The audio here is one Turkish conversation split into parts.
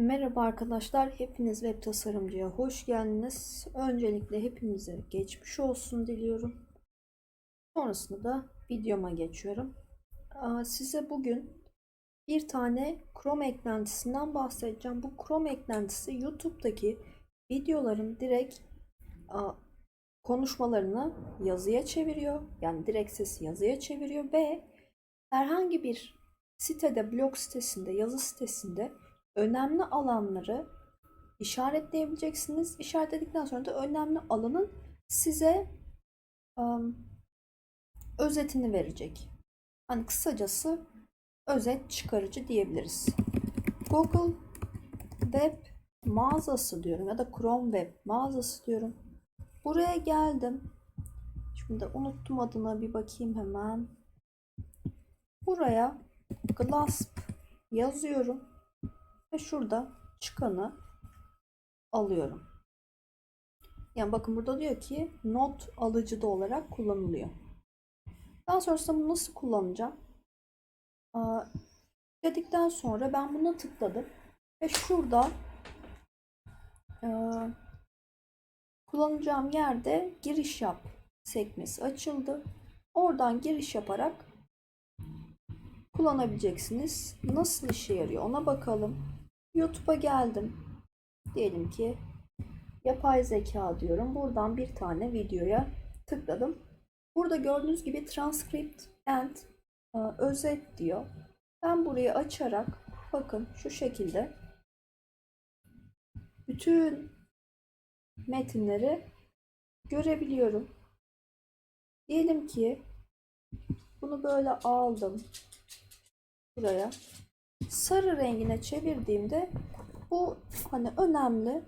Merhaba arkadaşlar, hepiniz web tasarımcıya hoş geldiniz. Öncelikle hepinize geçmiş olsun diliyorum. Sonrasında da videoma geçiyorum. Size bugün bir tane Chrome eklentisinden bahsedeceğim. Bu Chrome eklentisi YouTube'daki videoların direkt konuşmalarını yazıya çeviriyor. Yani direkt sesi yazıya çeviriyor ve herhangi bir sitede, blog sitesinde, yazı sitesinde önemli alanları işaretleyebileceksiniz. İşaretledikten sonra da önemli alanın size um, özetini verecek. Hani kısacası özet çıkarıcı diyebiliriz. Google Web mağazası diyorum ya da Chrome Web mağazası diyorum. Buraya geldim. Şimdi unuttum adına bir bakayım hemen. Buraya Glasp yazıyorum ve şurada çıkanı alıyorum. Yani bakın burada diyor ki not alıcıda olarak kullanılıyor. Daha sonrasında bunu nasıl kullanacağım? Aa, dedikten sonra ben buna tıkladım ve şurada e, kullanacağım yerde giriş yap sekmesi açıldı. Oradan giriş yaparak kullanabileceksiniz. Nasıl işe yarıyor ona bakalım. YouTube'a geldim. Diyelim ki yapay zeka diyorum. Buradan bir tane videoya tıkladım. Burada gördüğünüz gibi transcript and e, özet diyor. Ben burayı açarak bakın şu şekilde bütün metinleri görebiliyorum. Diyelim ki bunu böyle aldım buraya sarı rengine çevirdiğimde bu hani önemli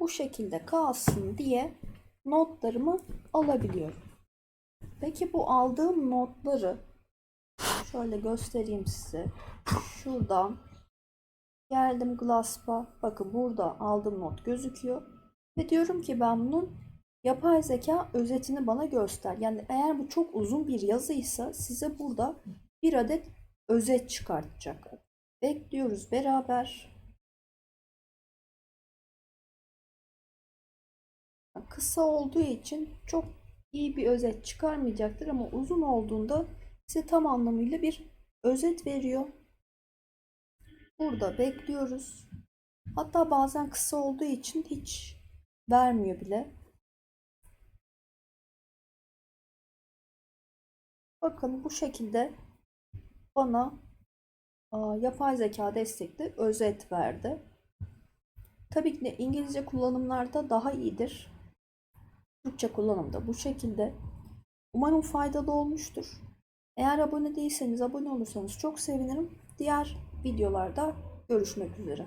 bu şekilde kalsın diye notlarımı alabiliyorum. Peki bu aldığım notları şöyle göstereyim size. Şuradan geldim Glasspa. Bakın burada aldığım not gözüküyor. Ve diyorum ki ben bunun yapay zeka özetini bana göster. Yani eğer bu çok uzun bir yazıysa size burada bir adet özet çıkartacak. Bekliyoruz beraber. Kısa olduğu için çok iyi bir özet çıkarmayacaktır ama uzun olduğunda size tam anlamıyla bir özet veriyor. Burada bekliyoruz. Hatta bazen kısa olduğu için hiç vermiyor bile. Bakın bu şekilde bana yapay zeka destekli özet verdi. Tabii ki de İngilizce kullanımlarda daha iyidir. Türkçe kullanımda bu şekilde. Umarım faydalı olmuştur. Eğer abone değilseniz abone olursanız çok sevinirim. Diğer videolarda görüşmek üzere.